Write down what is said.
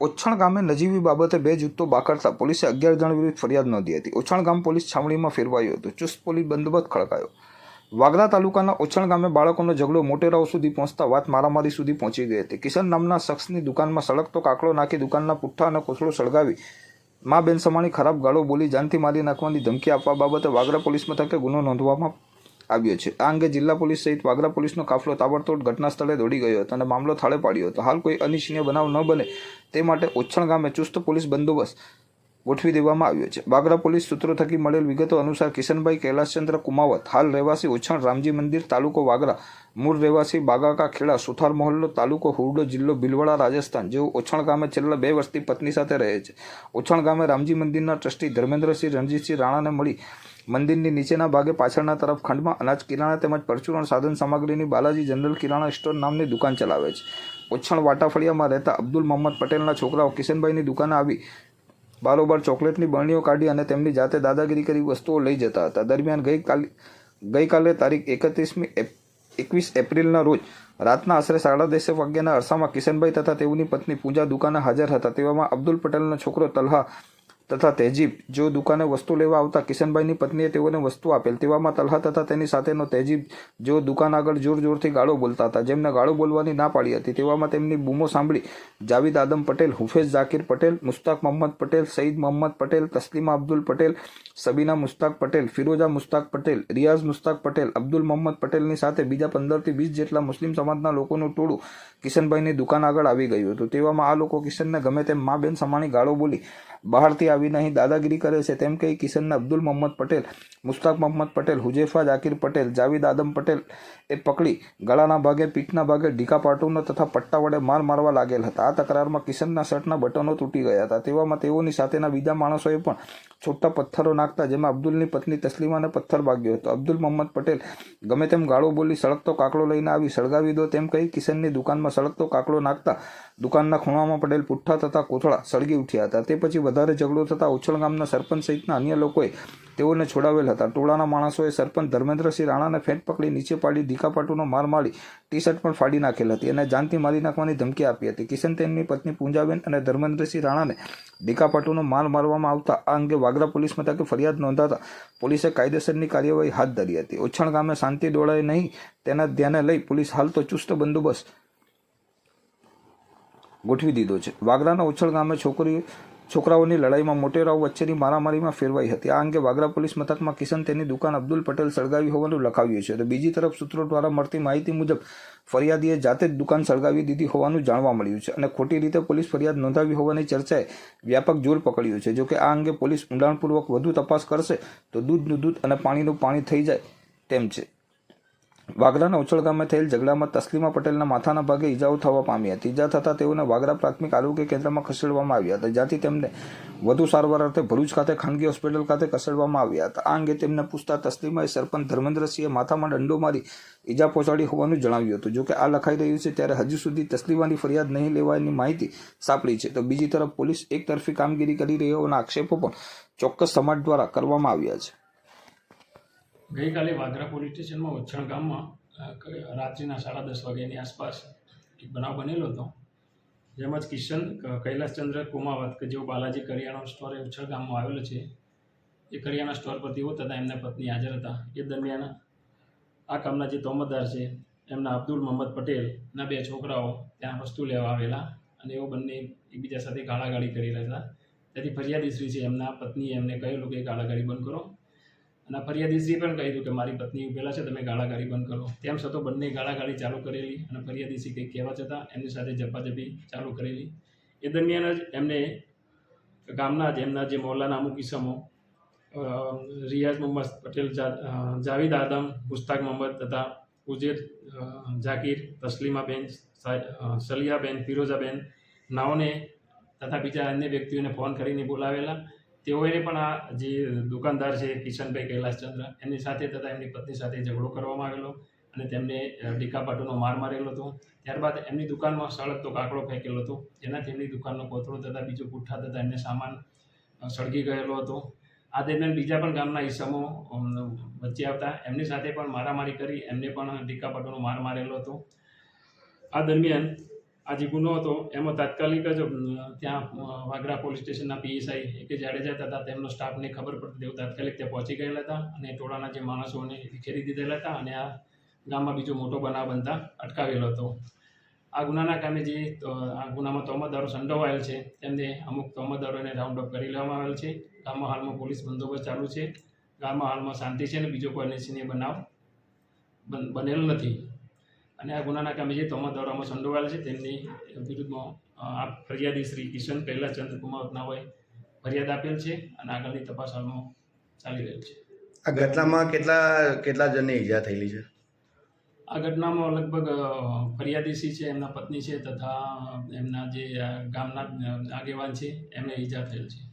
ઓછાણ ગામે નજીવી બાબતે બે જૂથો બાકરતા પોલીસે અગિયાર જણ વિરુદ્ધ ફરિયાદ નોંધી હતી. ઓછણ ગામ પોલીસ છાવણીમાં ફેરવાયું હતું. ચુસ્ત પોલીસ બંદોબસ્ત ખડકાયો. વાગરા તાલુકાના ઓછણ ગામે બાળકોનો ઝઘડો મોટેરાઓ સુધી પહોંચતા વાત મારામારી સુધી પહોંચી ગઈ હતી. કિશન નામના શખ્સની દુકાનમાં સળગતો કાકડો નાખી દુકાનના પુઠ્ઠા અને કોથળો સળગાવી મા બેન સમાણી ખરાબ ગાળો બોલી જાનથી મારી નાખવાની ધમકી આપવા બાબતે વાગરા પોલીસ મથકે ગુનો નોંધવામાં આવ્યો છે. આ અંગે જિલ્લા પોલીસ સહિત વાગરા પોલીસનો કાફલો તાબડતોડ ઘટના સ્થળે દોડી ગયો હતો અને મામલો થાળે પાડ્યો હતો. હાલ કોઈ અનિચ્છનીય બનાવ ન બને તે માટે ઓછણ ગામે ચુસ્ત પોલીસ બંદોબસ્ત ગોઠવી દેવામાં આવ્યો છે. બાગરા પોલીસ સૂત્રો થકી મળેલ વિગતો અનુસાર કિશનભાઈ કૈલાસચંદ્ર કુમાવત, હાલ રહેવાસી ઓછણ રામજી મંદિર, તાલુકો વાગરા, મૂળ રહેવાસી બાગાકા ખેડા, સુથાર મહોલ્લો, તાલુકો હુરડો જિલ્લો ભીલવાડા, રાજસ્થાન, જેઓ ઓછણ ગામે છેલ્લા બે વર્ષથી પત્ની સાથે રહે છે. ઓછણ ગામે રામજી મંદિરના ટ્રસ્ટી ધર્મેન્દ્રસિંહ રણજીતસિંહ રાણાને મળી મંદિરની નીચેના ભાગે પાછળના તરફ ખંડમાં અનાજ કિરાણા તેમજ પરચુરણ સાધન સામગ્રીની બાલાજી જનરલ કિરાણા સ્ટોર નામની દુકાન ચલાવે છે. ઓછણ વાટાફળિયામાં રહેતા અબ્દુલ મોહમ્મદ પટેલના છોકરાઓ કિશનભાઈની દુકાને આવી બારોબાર ચોકલેટની બરણીઓ કાઢી અને તેમની જાતે દાદાગીરી કરી વસ્તુઓ લઈ જતા હતા. દરમિયાન ગઈકાલે ગઈકાલે તારીખ એકત્રીસમી એકવીસ એપ્રિલના રોજ રાતના આશરે સાડા દસ વાગ્યાના અરસામાં કિશનભાઈ તથા તેઓની પત્ની પૂજા દુકાને હાજર હતા. તેવામાં અબ્દુલ પટેલનો છોકરો તલહા તથા તેજીબ, જો દુકાને વસ્તુ લેવા આવતા કિશનભાઈની પત્નીએ તેઓને વસ્તુ આપેલ, તેવામાં તલહા તથા તેની સાથેનો તેજીબ, જો દુકાન આગળ જોર જોરથી ગાળો બોલતા હતા. જેમને ગાળો બોલવાની ના પાડી હતી, તેવામાં તેમની બૂમો સાંભળી જાવીદ આદમ પટેલ, હુફેઝ ઝાકીર પટેલ, મુસ્તાક મોહમ્મદ પટેલ, સઈદ મોહમ્મદ પટેલ, તસ્લીમા અબ્દુલ પટેલ, સબીના મુસ્તાક પટેલ, ફિરોઝા મુસ્તાક પટેલ, રિયાઝ મુસ્તાક પટેલ, અબ્દુલ મોહમ્મદ પટેલની સાથે બીજા પંદરથી વીસ જેટલા મુસ્લિમ સમાજના લોકોનું ટોળું કિશનભાઈની દુકાન આગળ આવી ગયું હતું. તેવામાં આ લોકો કિશનને ગમે તેમ મા બેન સમાણી ગાળો બોલી બહારથી આવીને અહીં દાદાગીરી કરે છે. તેમ કહી કિશનને અબ્દુલ મોહમ્મદ પટેલ, મુસ્તાક મોહમ્મદ પટેલ, હુજેફા જાકીર પટેલ, જાવીદ આદમ પટેલ એ પકડી ગળાના ભાગે, પીઠના ભાગે ઢીકા પાટુનો તથા પટ્ટા વડે માર મારવા લાગેલ હતા. આ તકરારમાં કિશનના શર્ટના બટનો તૂટી ગયા હતા. તેવામાં તેઓની સાથેના બીજા માણસોએ પણ છોટા પથ્થરો નાખતા, જેમાં અબ્દુલની પત્ની તસ્લીમાને પથ્થર વાગ્યો હતો. અબ્દુલ મોહમ્મદ પટેલ ગમે તેમ ગાળો બોલી સળગતો કાકડો લઈને આવી સળગાવી દો તેમ કહી કિશનની દુકાનમાં સળગતો કાકડો નાખતા દુકાનના ખૂણામાં પડેલ પુઠ્ઠા તથા કોથળા સળગી ઉઠ્યા હતા. તે પછી વધારે ઝઘડો થતાં ઉછળ ગામના સરપંચ સહિતના અન્ય લોકોએ તેઓને છોડાવેલ હતા. ટોળાના માણસોએ સરપંચ ધર્મેન્દ્રસિંહ રાણાને ફેંટ પકડી નીચે પાડી ધીકાપાટુનો માર મારી ટી શર્ટ પણ ફાડી નાખેલ હતી અને જાનથી મારી નાખવાની ધમકી આપી હતી. કિશન તેમની પત્ની પૂંજાબેન અને ધર્મેન્દ્રસિંહ રાણાને ડીકાપાટુનો માર મારવામાં આવતા આ અંગે વાગરા પોલીસ મથકે ફરિયાદ નોંધાતા પોલીસે કાયદેસરની કાર્યવાહી હાથ ધરી હતી. ઓછણ ગામે શાંતિ ડોળાય નહીં તેના ધ્યાને લઈ પોલીસ હાલ તો ચુસ્ત બંદોબસ્ત ગોઠવી દીધો છે. વાગરાના ઉછળ ગામે છોકરી છોકરાઓની લડાઈમાં મોટેરાઓ વચ્ચેની મારામારીમાં ફેરવાઈ હતી. આ અંગે વાગરા પોલીસ મથકમાં કિશન તેની દુકાન અબ્દુલ પટેલ સળગાવી હોવાનું લખાવ્યું છે. તો બીજી તરફ સૂત્રો દ્વારા મળતી માહિતી મુજબ, ફરિયાદીએ જાતે જ દુકાન સળગાવી દીધી હોવાનું જાણવા મળ્યું છે અને ખોટી રીતે પોલીસ ફરિયાદ નોંધાવી હોવાની ચર્ચાએ વ્યાપક જોર પકડ્યું છે. જોકે આ અંગે પોલીસ ઊંડાણપૂર્વક વધુ તપાસ કરશે તો દૂધનું દૂધ અને પાણીનું પાણી થઈ જાય તેમ છે. વાગરાના ઉછળ ગામે થયેલ ઝઘડામાં તસ્લીમા પટેલના માથાના ભાગે ઈજાઓ થવા પામી હતી. ઈજા થતાં તેઓને વાગરા પ્રાથમિક આરોગ્ય કેન્દ્રમાં ખસેડવામાં આવ્યા હતા. જ્યાંથી તેમને વધુ સારવાર અર્થે ભરૂચ ખાતે ખાનગી હોસ્પિટલ ખાતે ખસેડવામાં આવ્યા હતા. આ અંગે તેમને પૂછતા તસ્લીમાએ સરપંચ ધર્મેન્દ્રસિંહે માથામાં દંડો મારી ઈજા પહોંચાડી હોવાનું જણાવ્યું હતું. જોકે આ લખાઈ રહ્યું છે, ત્યારે હજુ સુધી તસ્લીમાની ફરિયાદ નહીં લેવાની માહિતી સાંપડી છે. તો બીજી તરફ પોલીસ એક તરફી કામગીરી કરી રહી હોવાના આક્ષેપો પણ ચોક્કસ સમાજ દ્વારા કરવામાં આવ્યા છે. ગઈકાલે વાગરા પોલીસ સ્ટેશનમાં ઓછણ ગામમાં રાત્રિના સાડા દસ વાગ્યાની આસપાસ એક બનાવ બનેલો હતો. જેમાં જ કિશન કૈલાસચંદ્ર કુમાવત કે જેઓ બાલાજી કરિયાણા સ્ટોર એ ઉછળ ગામમાં આવેલો છે, એ કરિયાણા સ્ટોર પર તેઓ તથા એમના પત્ની હાજર હતા. એ દરમિયાન આ કામના જે તોમતદાર છે, એમના અબ્દુલ મોહમ્મદ પટેલના બે છોકરાઓ ત્યાં વસ્તુ લેવા આવેલા અને એઓ બંને એકબીજા સાથે ગાળાગાળી કરી રહ્યા હતા. તેથી ફરિયાદીશ્રી છે, એમના પત્નીએ એમને કહેલું કે ગાળાગાળી બંધ કરો. અને ફરિયાદીશ્રીએ પણ કહ્યું કે મારી પત્ની ઉભેલા છે, તમે ગાળાગાળી બંધ કરો. તેમ છતાં બંને ગાળાગાળી ચાલુ કરેલી અને ફરિયાદીશ્રી કંઈક કહેવા છતાં એમની સાથે ઝપાઝપી ચાલુ કરેલી. એ દરમિયાન જ એમને ગામના જ એમના જે મોહલ્લાના અમુક કિસ્સામો રિયાઝ મોહમ્મદ પટેલ જાવીદ આદમ મુસ્તાક મોહમ્મદ તથા ઉજેર ઝાકીર તસ્લીમાબેન સલિયાબેન, ફિરોઝાબેન, નાઓને તથા બીજા અન્ય વ્યક્તિઓને ફોન કરીને બોલાવેલા. તેઓએ પણ આ જે દુકાનદાર છે, કિશનભાઈ કૈલાસચંદ્ર એમની સાથે તથા એમની પત્ની સાથે ઝઘડો કરવામાં આવેલો અને તેમને ડીકાપાટુનો માર મારેલો હતો. ત્યારબાદ એમની દુકાનમાં સળગતો કાકડો ફેંકેલો હતો. જેનાથી એમની દુકાનનો કોથળો તથા બીજો પુઠ્ઠા તથા એમને સામાન સળગી ગયેલો હતો. આ દરમિયાન બીજા પણ ગામના ઈસમો વચ્ચે આવતા એમની સાથે પણ મારામારી કરી, એમને પણ ડીકાપાટુનો માર મારેલો હતો. આ દરમિયાન આ જે ગુનો હતો, એમાં તાત્કાલિક જ ત્યાં વાગરા પોલીસ સ્ટેશનના પીએસઆઈ કે જાડેજા હતા તેમનો સ્ટાફને ખબર પડતી તેઓ તાત્કાલિક ત્યાં પહોંચી ગયેલા હતા અને ટોળાના જે માણસોને વિખેરી દીધેલા હતા અને આ ગામમાં બીજો મોટો બનાવ બનતા અટકાવેલો હતો. આ ગુનાના કારણે જે આ ગુનામાં તોમતદારો સંડોવાયેલ છે, તેમને અમુક તોમતદારોને રાઉન્ડ અપ કરી લેવામાં આવેલ છે. ગામમાં હાલમાં પોલીસ બંદોબસ્ત ચાલુ છે. ગામમાં હાલમાં શાંતિ છે અને બીજો કોઈ અનિચ્છનીય બનાવ બન- બનેલ નથી. અને આ ગુનાના કામે જે તોમતદારોમાં સંડોવાયેલ છે તેમની વિરુદ્ધમાં આ ફરિયાદી શ્રી કિશન કૈલાસ ચંદ્રકુમાર નાઓએ ફરિયાદ આપેલ છે અને આગળની તપાસ હાલમાં ચાલી રહેલ છે. આ ઘટનામાં કેટલા કેટલા જણને ઈજા થયેલી છે? આ ઘટનામાં લગભગ અ, ફરિયાદી શ્રી છે એમના પત્ની છે તથા એમના જે ગામના આગેવાન છે એમને ઈજા થયેલ છે.